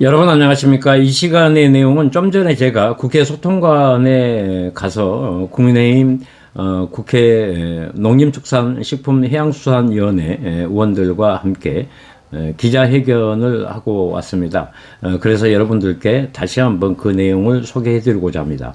여러분 안녕하십니까. 이 시간의 내용은 좀 전에 제가 국회 소통관에 가서 국민의힘 어, 국회 농림축산식품해양수산위원회 의원들과 함께 에, 기자회견을 하고 왔습니다. 어, 그래서 여러분들께 다시 한번 그 내용을 소개해드리고자 합니다.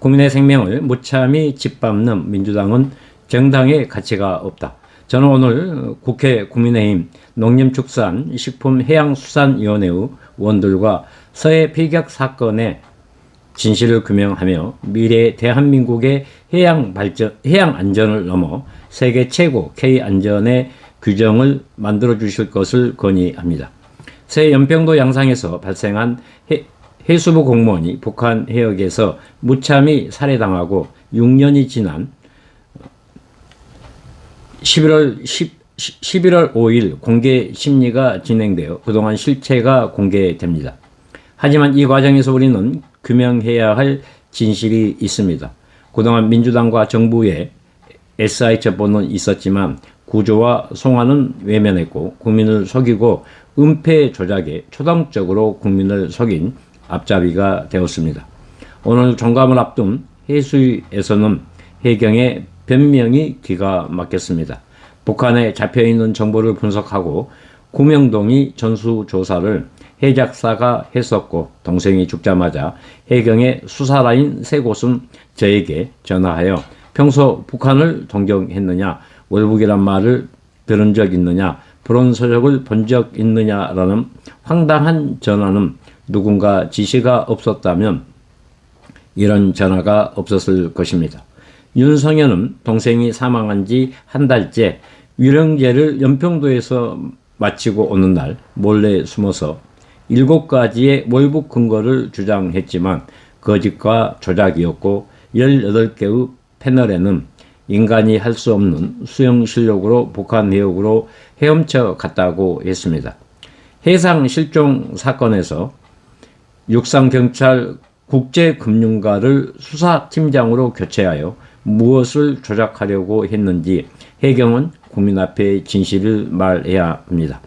국민의 생명을 무참히 짓밟는 민주당은 정당의 가치가 없다. 저는 오늘 국회 국민의힘 농림축산 식품해양수산위원회의 의원들과 서해 피격 사건의 진실을 규명하며 미래 대한민국의 해양 발전, 해양 안전을 넘어 세계 최고 K 안전의 규정을 만들어 주실 것을 건의합니다. 새 연평도 양상에서 발생한 해, 해수부 공무원이 북한 해역에서 무참히 살해당하고 6년이 지난 11월 10, 11월 5일 공개 심리가 진행되어 그동안 실체가 공개됩니다. 하지만 이 과정에서 우리는 규명해야 할 진실이 있습니다. 그동안 민주당과 정부의 SI 첩보는 있었지만 구조와 송환은 외면했고 국민을 속이고 은폐 조작에 초당적으로 국민을 속인 앞잡이가 되었습니다. 오늘 종감을 앞둔 해수에서는 해경의 변명이 기가 막혔습니다. 북한에 잡혀있는 정보를 분석하고 구명동이 전수조사를 해작사가 했었고 동생이 죽자마자 해경의 수사라인 세 곳은 저에게 전화하여 평소 북한을 동경했느냐 월북이란 말을 들은 적 있느냐 불온 서적을 본 적 있느냐라는 황당한 전화는 누군가 지시가 없었다면 이런 전화가 없었을 것입니다. 윤성현은 동생이 사망한 지 한 달째 위령제를 연평도에서 마치고 오는 날 몰래 숨어서 일곱 가지의 월북 근거를 주장했지만 거짓과 조작이었고 18개의 패널에는 인간이 할 수 없는 수영 실력으로 북한 해역으로 헤엄쳐 갔다고 했습니다. 해상 실종 사건에서 육상경찰 국제금융가를 수사팀장으로 교체하여 무엇을 조작하려고 했는지 해경은 국민 앞에 진실을 말해야 합니다.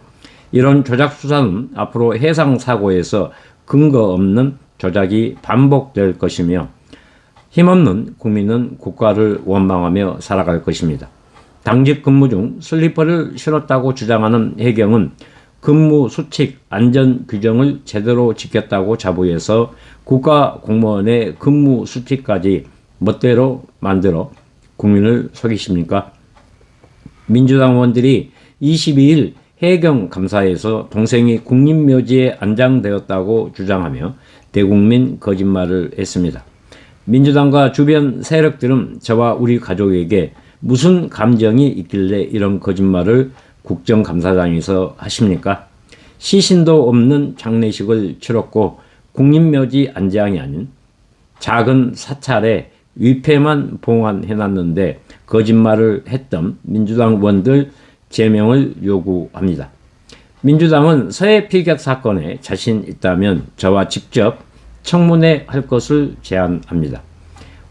이런 조작 수사는 앞으로 해상 사고에서 근거 없는 조작이 반복될 것이며 힘없는 국민은 국가를 원망하며 살아갈 것입니다. 당직 근무 중 슬리퍼를 신었다고 주장하는 해경은 근무 수칙 안전 규정을 제대로 지켰다고 자부해서 국가 공무원의 근무 수칙까지 멋대로 만들어 국민을 속이십니까? 민주당 의원들이 22일 해경 감사에서 동생이 국립묘지에 안장되었다고 주장하며 대국민 거짓말을 했습니다. 민주당과 주변 세력들은 저와 우리 가족에게 무슨 감정이 있길래 이런 거짓말을 국정감사장에서 하십니까? 시신도 없는 장례식을 치렀고 국립묘지 안장이 아닌 작은 사찰에 위패만 봉안해놨는데 거짓말을 했던 민주당 의원들 제명을 요구합니다. 민주당은 서해 피격 사건에 자신 있다면 저와 직접 청문회 할 것을 제안합니다.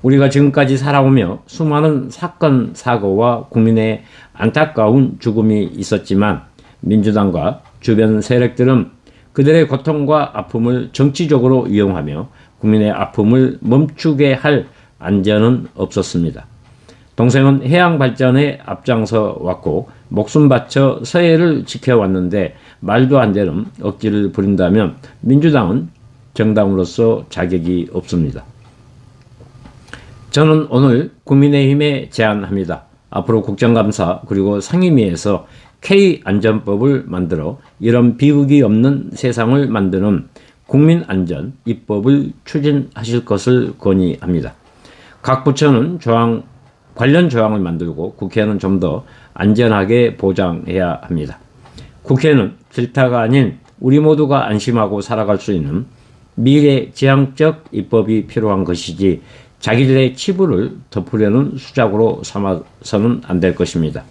우리가 지금까지 살아오며 수많은 사건, 사고와 국민의 안타까운 죽음이 있었지만 민주당과 주변 세력들은 그들의 고통과 아픔을 정치적으로 이용하며 국민의 아픔을 멈추게 할 안전은 없었습니다. 동생은 해양 발전에 앞장서 왔고 목숨 바쳐 서해를 지켜왔는데 말도 안 되는 억지를 부린다면 민주당은 정당으로서 자격이 없습니다. 저는 오늘 국민의힘에 제안합니다. 앞으로 국정감사 그리고 상임위에서 K 안전법을 만들어 이런 비극이 없는 세상을 만드는 국민안전 입법을 추진하실 것을 건의합니다. 각 부처는 조항 관련 조항을 만들고 국회는 좀 더 안전하게 보장해야 합니다. 국회는 질타가 아닌 우리 모두가 안심하고 살아갈 수 있는 미래 지향적 입법이 필요한 것이지 자기들의 치부를 덮으려는 수작으로 삼아서는 안 될 것입니다.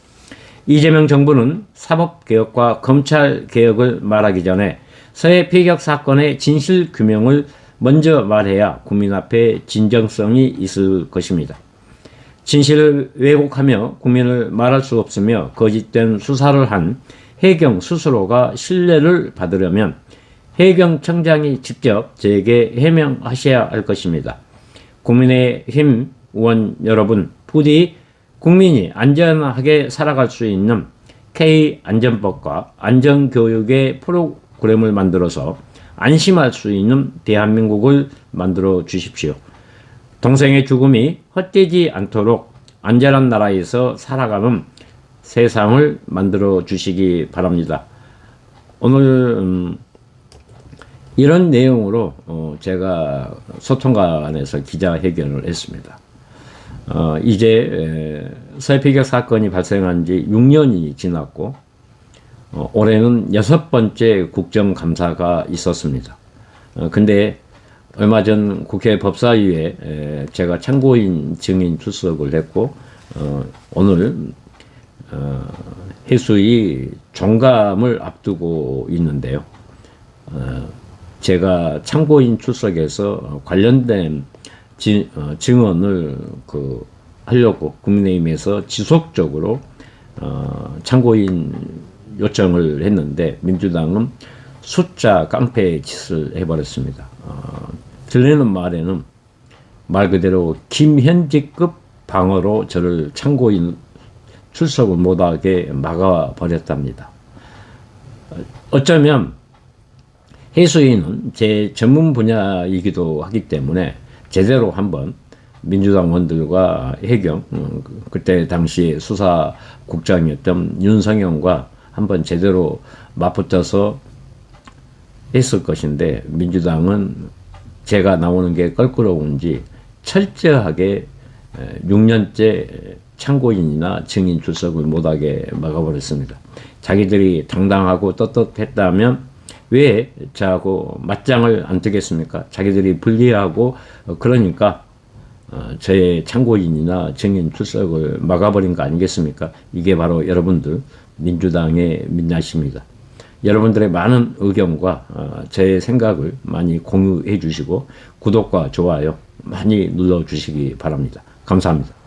이재명 정부는 사법개혁과 검찰개혁을 말하기 전에 서해 피격 사건의 진실 규명을 먼저 말해야 국민 앞에 진정성이 있을 것입니다. 진실을 왜곡하며 국민을 말할 수 없으며 거짓된 수사를 한 해경 스스로가 신뢰를 받으려면 해경청장이 직접 저에게 해명하셔야 할 것입니다. 국민의힘 의원 여러분, 부디 국민이 안전하게 살아갈 수 있는 K 안전법과 안전교육의 프로그램을 만들어서 안심할 수 있는 대한민국을 만들어 주십시오. 동생의 죽음이 헛되지 않도록 안전한 나라에서 살아가는 세상을 만들어 주시기 바랍니다. 오늘 음, 이런 내용으로 어, 제가 소통관에서 기자회견을 했습니다. 어, 이제 에, 서해피격 사건이 발생한 지 6년이 지났고 어, 올해는 여섯 번째 국정감사가 있었습니다. 어, 근데 얼마 전 국회 법사위에 에, 제가 참고인 증인 출석을 했고 어, 오늘 어, 해수이 종감을 앞두고 있는데요. 어, 제가 참고인 출석해서 관련된 증언을 그 하려고 국민의힘에서 지속적으로 어, 참고인 요청을 했는데 민주당은 숫자 깡패 짓을 해버렸습니다. 어, 들리는 말에는 말 그대로 김현직급 방어로 저를 참고인 출석을 못하게 막아버렸답니다. 어쩌면 해수인은 제 전문 분야이기도 하기 때문에 제대로 한번 민주당 의원들과 해경 음, 그때 당시 수사국장이었던 윤성영과 한번 제대로 맞붙어서 했을 것인데 민주당은 제가 나오는 게 껄끄러운지 철저하게 6년째 참고인이나 증인 출석을 못하게 막아버렸습니다. 자기들이 당당하고 떳떳했다면 왜 저하고 맞짱을 안 뜨겠습니까? 자기들이 불리하고 어, 그러니까 어, 저의 참고인이나 증인 출석을 막아버린 거 아니겠습니까? 이게 바로 여러분들 민주당의 민낯입니다. 여러분들의 많은 의견과 어, 제 생각을 많이 공유해 주시고 구독과 좋아요 많이 눌러 주시기 바랍니다. 감사합니다.